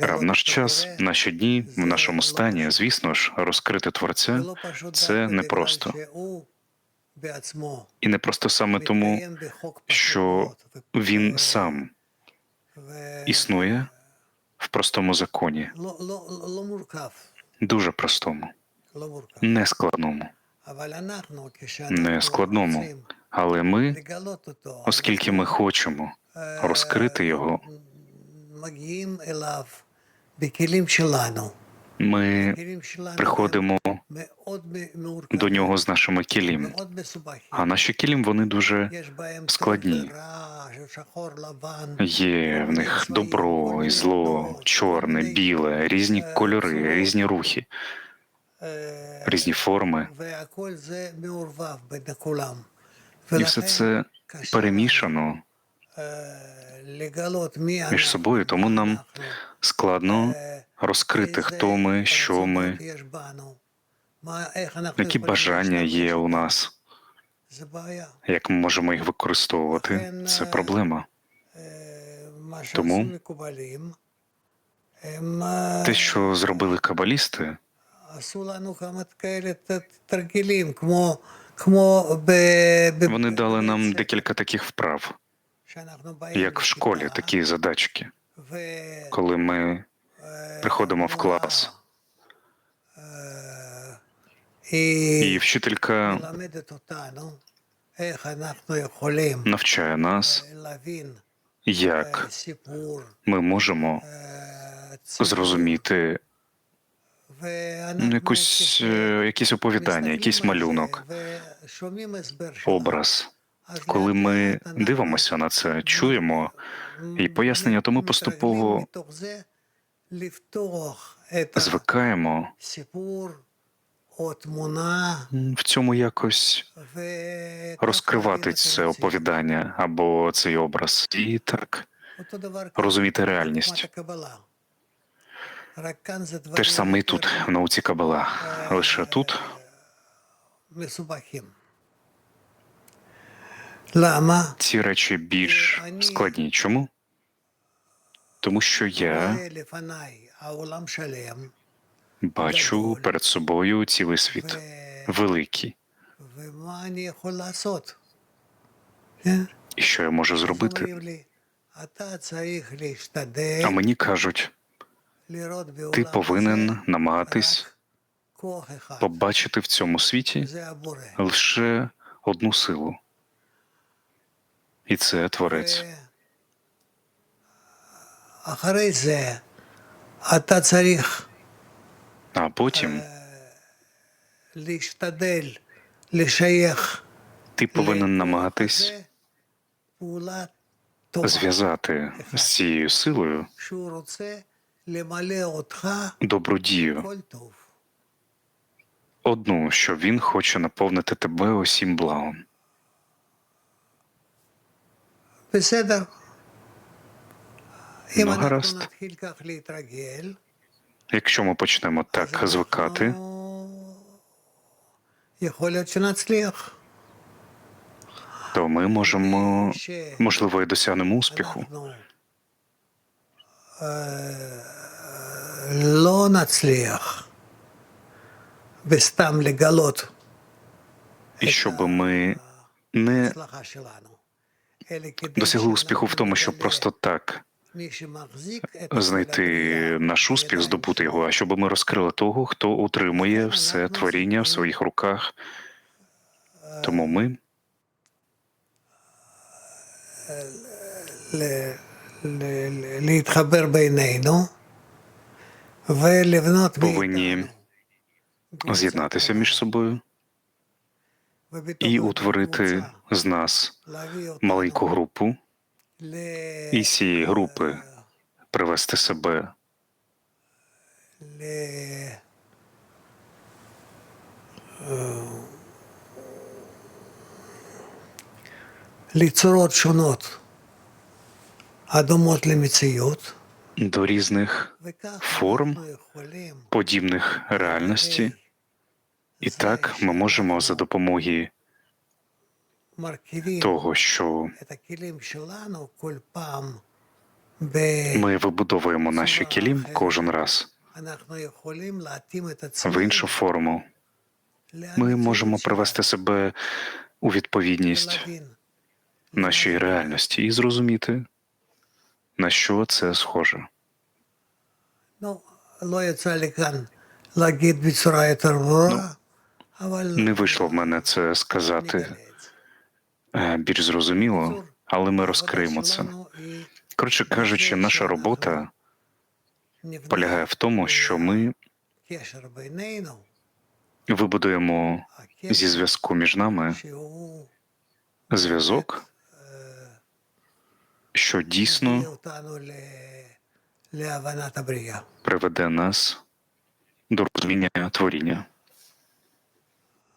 А в наш час, в наші дні, в нашому стані, звісно ж, розкрити творця це непросто. І не просто саме тому, що він сам існує в простому законі, дуже простому, не складному, не складному. Але ми, оскільки ми хочемо розкрити його, ми приходимо до нього з нашими кілім. А наші кілім вони дуже складні. Є в них добро і зло, чорне, біле, різні кольори, різні рухи, різні форми. І все це перемішано між собою, тому нам складно розкрити, хто ми, що ми, які бажання є у нас, як ми можемо їх використовувати. Це проблема. Тому те, що зробили кабалісти, вони дали нам декілька таких вправ, як в школі, такі задачки, коли ми приходимо в клас, і вчителька навчає нас, як ми можемо зрозуміти якусь, е, якісь оповідання, якийсь малюнок, образ. Коли ми дивимося на це, чуємо і пояснення, то ми поступово звикаємо. в цьому якось розкривати це оповідання або цей образ, і так розуміти реальність. Те ж саме і тут в науці Кабала, лише тут. Ці речі більш складні. Чому? Тому що я бачу перед собою цілий світ, великий. І що я можу зробити? А мені кажуть, ти повинен намагатись побачити в цьому світі лише одну силу. І це творець. А потім ти повинен намагатись зв'язати з цією силою добру дію, одну, що він хоче наповнити тебе усім благом. Ну, אנחנו гаразд. נתחיל כך להתרגל, Якщо ми почнемо אז так אנחנו- звикати, יכול להיות שנצליח. то ми можемо, можливо, і досягнемо успіху. אנחנו אה, לא נצליח בסתם לגלות І щоб ми не досягли успіху в тому, що просто так знайти наш успіх, здобути його, а щоб ми розкрили того, хто утримує все творіння в своїх руках. Тому ми повинні з'єднатися між собою і утворити з нас маленьку групу, і з цієї групи привести себе. до різних форм подібних реальності. І так ми можемо за допомогою того, що ми вибудовуємо наші кілім кожен раз. в іншу форму. Ми можемо привести себе у відповідність нашій реальності і зрозуміти, на що це схоже. Ну, не вийшло в мене це сказати. Е, більш зрозуміло, але ми розкриємо це. Коротше кажучи, наша робота полягає в тому, що ми вибудуємо зі зв'язку між нами зв'язок, що дійсно приведе нас до розуміння творіння.